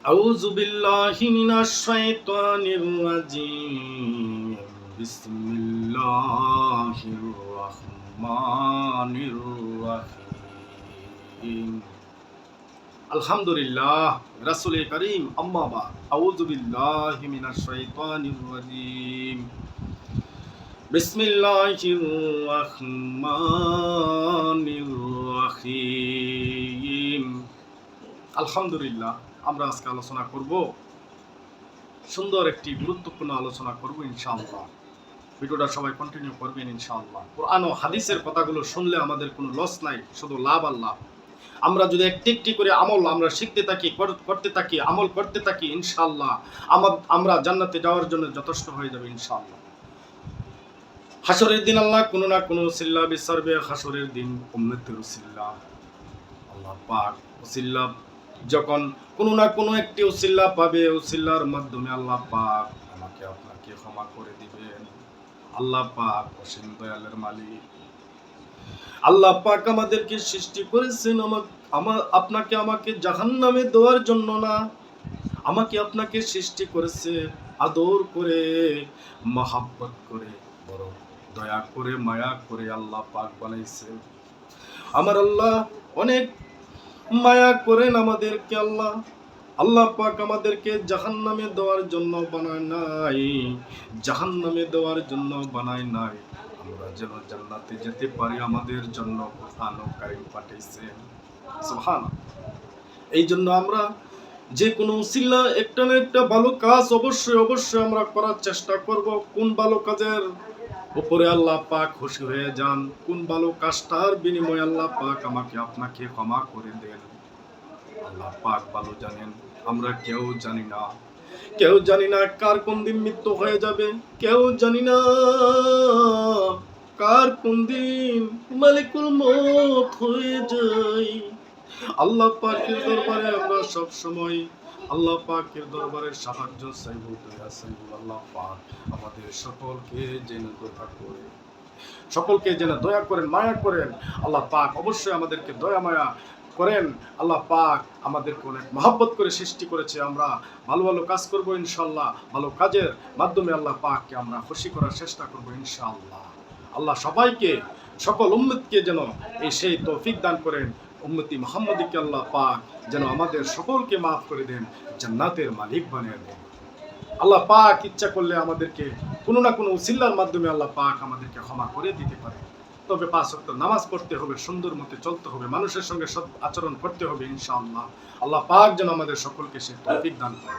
أعوذ بالله من الشيطان الرجيم بسم الله الرحمن الرحيم الحمد لله رسول كريم أما بعد أعوذ بالله من الشيطان الرجيم بسم الله الرحمن الرحيم الحمد لله আমরা আজকে আলোচনা করব। সুন্দর একটি গুরুত্বপূর্ণ আলোচনা করব ইনশাআল্লাহ। ভিডিওটা সবাই কন্টিনিউ করবেন ইনশাআল্লাহ। কোরআন ও হাদিসের কথাগুলো শুনলে আমাদের কোনো লস নাই, শুধু লাভ আর লাভ। আমরা যদি একটি একটি করে আমল আমরা শিখতে থাকি করতে থাকি, আমল করতে থাকি, ইনশাআল্লাহ আমা- আমরা জান্নাতে যাওয়ার জন্য যথেষ্ট হয়ে যাবে ইনশাআল্লাহ। হাসরের দিন আল্লাহ কোনো না কোনো সিল্লা বিসর্বে হাসরের দিন উম্মতের উসিল্লা আল্লাহ পাক উসিল্লা যখন কোনো না কোনো একটি উসিল্লা পাবে, উসিল্লার মাধ্যমে আল্লাহ পাক আমাকে আপনাকে ক্ষমা করে দিবেন। আল্লাহ পাক অসীম দয়ালের মালিক। আল্লাহ পাক আমাদেরকে সৃষ্টি করেছেন আমাকে আমার আপনাকে আমাকে জাহান্নামে দেওয়ার জন্য না, আমাকে আপনাকে সৃষ্টি করেছে আদর করে, মহাব্বত করে, বড় দয়া করে, মায়া করে আল্লাহ পাক বানাইছেন। আমার আল্লাহ অনেক মায়া করেন আমাদেরকে আল্লাহ। আল্লাহ পাক আমাদেরকে জাহান্নামে দেওয়ার জন্য বানায় নাই। জাহান্নামে দেওয়ার জন্য বানায় নাই। আমরা যেন জান্নাতে যেতে পারি আমাদের জন্য ও কারীম পাঠাইছেন এই জন্য আমরা যে কোনো উসিল্লা একটা না একটা ভালো কাজ অবশ্যই অবশ্যই আমরা করার চেষ্টা করব। কোন ভালো কাজের উপরে আল্লাহ পাক খুশি হয়ে যান। কোন ভালো কাজটার বিনিময়ে আল্লাহ পাক আমাকে আপনাকে ক্ষমা করে দেন। আল্লাহ পাক ভালো জানেন, আমরা কেউ জানি না। কেউ জানি না কার কোন দিন মৃত্যু হয়ে যাবে। কেউ জানি না কার কোন দিন মালিকুল মত হয়ে যায়। আল্লাহ পাকের দরবারে আমরা সব সময় আল্লাহ পাকের দরবারে সাহায্য চাইব দয়া চাইব আল্লাহ পাক আমাদের সকলকে যেন দয়া করে, সকলকে যেন দয়া করেন, মায়া করেন। আল্লাহ পাক অবশ্যই আমাদেরকে দয়া, মায়া করেন। আল্লাহ পাক আমাদেরকে অনেক মহাব্বত করে সৃষ্টি করেছে আমরা। ভালো ভালো কাজ করব ইনশাল্লাহ ভালো কাজের মাধ্যমে আল্লাহ পাককে আমরা খুশি করার চেষ্টা করব ইনশাআল্লাহ। আল্লাহ সবাইকে, সকল উম্মতকে যেন এই সেই তৌফিক দান করেন। উম্মতি মোহাম্মদীকে আল্লাহ পাক যেন আমাদের সকলকে মাফ করে দেন, জান্নাতের মালিক বানিয়ে দেন। আল্লাহ পাক ইচ্ছা করলে আমাদেরকে কোনো না কোনো উসিল্লার মাধ্যমে আল্লাহ পাক আমাদেরকে ক্ষমা করে দিতে পারে। তবে পাঁচ ওয়াক্ত নামাজ পড়তে হবে, সুন্দর মতে চলতে হবে, মানুষের সঙ্গে সৎ আচরণ করতে হবে ইনশাআল্লাহ। আল্লাহ পাক যেন আমাদের সকলকে সে তৌফিক দান করে।